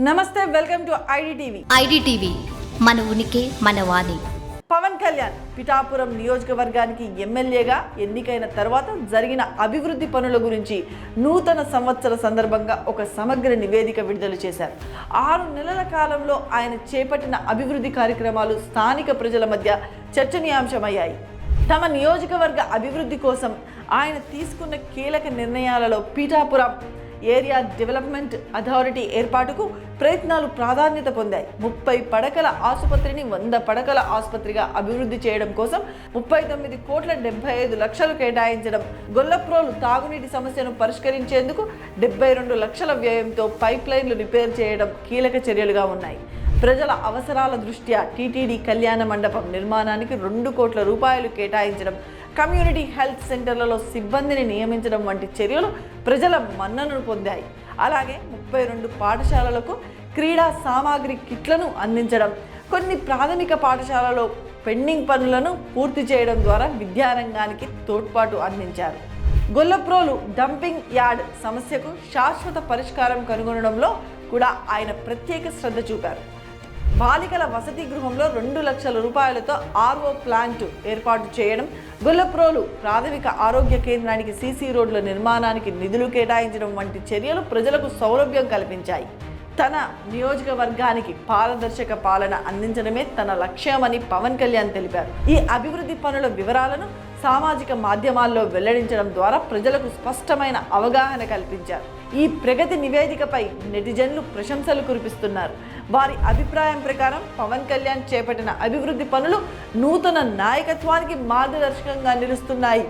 నమస్తే welcome to IDTV. IDTV మన ఉనికి మన వాణి. పవన్ కళ్యాణ్ పిఠాపురం నియోజకవర్గానికి ఎమ్మెల్యేగా ఎన్నికైన తర్వాత జరిగిన అభివృద్ధి పనుల గురించి నూతన సంవత్సర సందర్భంగా ఒక సమగ్ర నివేదిక విడుదల చేశారు. ఆరు నెలల కాలంలో ఆయన చేపట్టిన అభివృద్ధి కార్యక్రమాలు స్థానిక ప్రజల మధ్య చర్చనీయాంశమయ్యాయి. తమ నియోజకవర్గ అభివృద్ధి కోసం ఆయన తీసుకున్న కీలక నిర్ణయాలలో పీఠాపురం ఏరియా డెవలప్మెంట్ అథారిటీ ఏర్పాటుకు ప్రయత్నాలు ప్రాధాన్యత పొందాయి. ముప్పై పడకల ఆసుపత్రిని వంద పడకల ఆసుపత్రిగా అభివృద్ధి చేయడం కోసం ముప్పై తొమ్మిది కోట్ల డెబ్బై ఐదు లక్షలు కేటాయించడం గొల్లప్రోలు తాగునీటి సమస్యను పరిష్కరించేందుకు డెబ్బై రెండు లక్షల వ్యయంతో పైప్ లైన్లు రిపేర్ చేయడం కీలక చర్యలుగా ఉన్నాయి. ప్రజల అవసరాల దృష్ట్యా టీటీడీ కళ్యాణ మండపం నిర్మాణానికి రెండు కోట్ల రూపాయలు కేటాయించడం కమ్యూనిటీ హెల్త్ సెంటర్లలో సిబ్బందిని నియమించడం వంటి చర్యలు ప్రజల మన్ననను పొందాయి. అలాగే ముప్పై రెండు పాఠశాలలకు క్రీడా సామాగ్రి కిట్లను అందించడం కొన్ని ప్రాథమిక పాఠశాలలో పెండింగ్ పనులను పూర్తి చేయడం ద్వారా విద్యారంగానికి తోడ్పాటు అందించారు. గొల్లప్రోలు డంపింగ్ యార్డ్ సమస్యకు శాశ్వత పరిష్కారం కనుగొనడంలో కూడా ఆయన ప్రత్యేక శ్రద్ధ చూపారు. బాలికల వసతి గృహంలో రెండు లక్షల రూపాయలతో ఆర్ఓ ప్లాంట్ ఏర్పాటు చేయడం గొల్లప్రోలు ప్రాథమిక ఆరోగ్య కేంద్రానికి సీసీ రోడ్ల నిర్మాణానికి నిధులు కేటాయించడం వంటి చర్యలు ప్రజలకు సౌలభ్యం కల్పించాయి. తన నియోజకవర్గానికి పారదర్శక పాలన అందించడమే తన లక్ష్యమని పవన్ కళ్యాణ్ తెలిపారు. ఈ అభివృద్ధి పనుల వివరాలను సామాజిక మాధ్యమాల్లో వెల్లడించడం ద్వారా ప్రజలకు స్పష్టమైన అవగాహన కల్పించారు. ఈ ప్రగతి నివేదికపై నెటిజన్లు ప్రశంసలు కురిపిస్తున్నారు. వారి అభిప్రాయం ప్రకారం పవన్ కళ్యాణ్ చేపట్టిన అభివృద్ధి పనులు నూతన నాయకత్వానికి మార్గదర్శకంగా నిలుస్తున్నాయి.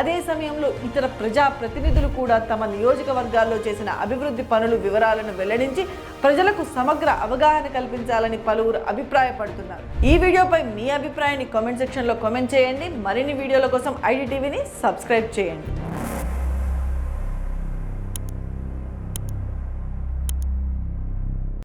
అదే సమయంలో ఇతర ప్రజా ప్రతినిధులు కూడా తమ నియోజకవర్గాల్లో చేసిన అభివృద్ధి పనులు వివరాలను వెల్లడించి ప్రజలకు సమగ్ర అవగాహన కల్పించాలని పలువురు అభిప్రాయపడుతున్నారు. ఈ వీడియోపై మీ అభిప్రాయాన్ని కామెంట్ సెక్షన్లో కామెంట్ చేయండి. మరిన్ని వీడియోల కోసం ఐడి టీవీని సబ్స్క్రైబ్ చేయండి.